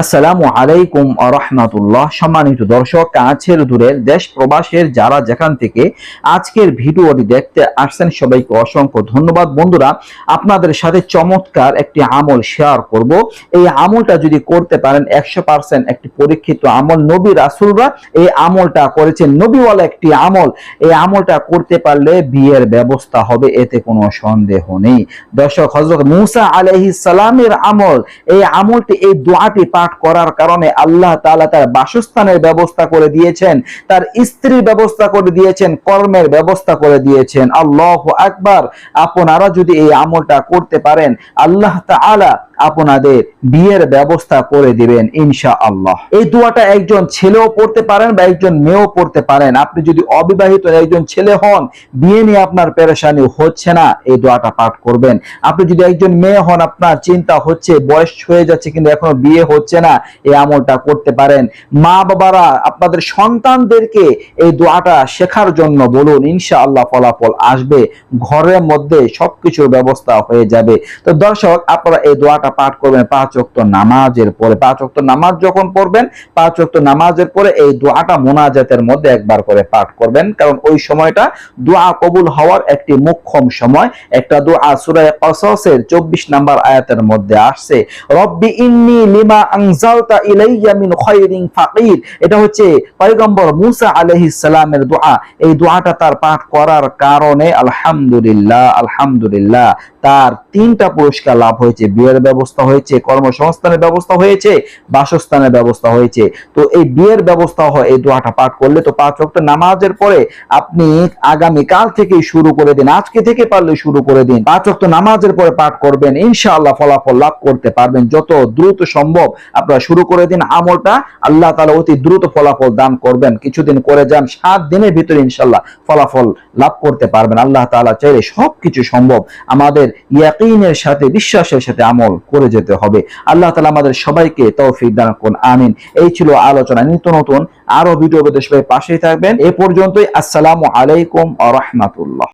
আসসালামু আলাইকুম রহমাতুল্লাহ। সম্মানিত দর্শক, কাছের দূরের দেশ প্রবাসের যারা যেখান থেকে আজকের ভিডিওটি দেখতে আসছেন, সবাইকে অসংখ্য ধন্যবাদ। বন্ধুরা, আপনাদের সাথে চমৎকার একটি আমল শেয়ার করব। এই আমলটা যদি করতে পারেন, একশো পার্সেন্ট একটি পরীক্ষিত আমল। নবী রাসুলরা এই আমলটা করেছেন। নবীওয়ালা একটি আমল। এই আমলটা করতে পারলে বিয়ের ব্যবস্থা হবে, এতে কোনো সন্দেহ নেই। দর্শক হজরত মুসা সালামের আমল, এই আমলটি, এই দোয়াটি পাঠ করার কারণে আল্লাহ তালা তার বাসস্থানের ব্যবস্থা করে দিয়েছেন, তার স্ত্রীর ব্যবস্থা করে দিয়েছেন, কর্মের ব্যবস্থা করে দিয়েছেন। আল্লাহ আকবার। আপনারা যদি এই আমলটা করতে পারেন, আল্লাহ তাআলা আপনাদের বিয়ের ব্যবস্থা করে দিবেন ইনশা আল্লাহ এই দোয়াটা একজন ছেলেও পড়তে পারেন বা একজন মেয়েও পড়তে পারেন। আপনি যদি অবিবাহিত একজন ছেলে হন, বিয়ে নিয়ে আপনার পেরেশানি হচ্ছে না, এই দোয়াটা পাঠ করবেন। আপনি যদি একজন মেয়ে হন, আপনার চিন্তা হচ্ছে, বয়স হয়ে যাচ্ছে কিন্তু এখনও বিয়ে হচ্ছে না, এই আমলটা করতে পারেন। মা বাবারা আপনাদের সন্তানদেরকে এই দোয়াটা শেখার জন্য বলুন ইনশা আল্লাহ ফলাফল আসবে। ঘরের মধ্যে সবকিছুর ব্যবস্থা হয়ে যাবে। তো দর্শক, আপনারা এই দোয়াটা পাঠ করবেন, পাঁচ ওয়াক্ত নামাজের পরে। পাঁচ ওয়াক্ত নামাজ যখন পড়বেন, পাঁচ ওয়াক্ত নামাজের পরে এই দোয়াটা মোনাজাতের মধ্যে একবার করে পাঠ করবেন। কারণ ওই সময়টা দোয়া কবুল হওয়ার একটি মুখ্যম সময়। একটা দোয়া সূরা কসসের 24 নাম্বার আয়াতের মধ্যে আসছে, রব্বি ইন্নী লিমা আনজালতা ইলাইয়া মিন খায়রিন ফাকির। এটা হচ্ছে পয়গম্বর মুসা আলাইহিস সালামের দোয়া। এই দোয়াটা তার পাঠ করার কারণে আলহামদুলিল্লাহ আলহামদুলিল্লাহ, তার তিনটা পুরস্কার লাভ হয়েছে। বিয়ের ব্যবস্থা হয়েছে, কর্মসংস্থানের ব্যবস্থা হয়েছে, বাসস্থানের ব্যবস্থা হয়েছে। তো এই বিয়ের ব্যবস্থা হয়, এই দোয়াটা পাঠ করলে তো পাঁচ ওয়াক্ত নামাজের পরে আপনি আগামী কাল থেকে শুরু করে দিন, আজকে থেকে পারলে শুরু করে দিন। পাঁচ ওয়াক্ত নামাজের পরে পাঠ করবেন, ইনশাআল্লাহ ফলাফল লাভ করতে পারবেন। যত দ্রুত সম্ভব আপনারা শুরু করে দিন, আমলটা আল্লাহ তালা অতি দ্রুত ফলাফল দান করবেন। কিছুদিন করে যান, সাত দিনের ভিতরে ইনশাল্লাহ ফলাফল লাভ করতে পারবেন। আল্লাহ তাআলা চাইলে সবকিছু সম্ভব। আমাদের ইয়াকিনের সাথে, বিশ্বাসের সাথে আমল করে যেতে হবে। আল্লাহ তালা আমাদের সবাইকে তৌফিক দান করুন, আমিন। এই ছিল আলোচনা। নিত্য নতুন আরও ভিডিও বেদেশ পাশেই থাকবেন। এ পর্যন্তই, আসসালামু আলাইকুম আ রাহমাতুল্লাহ।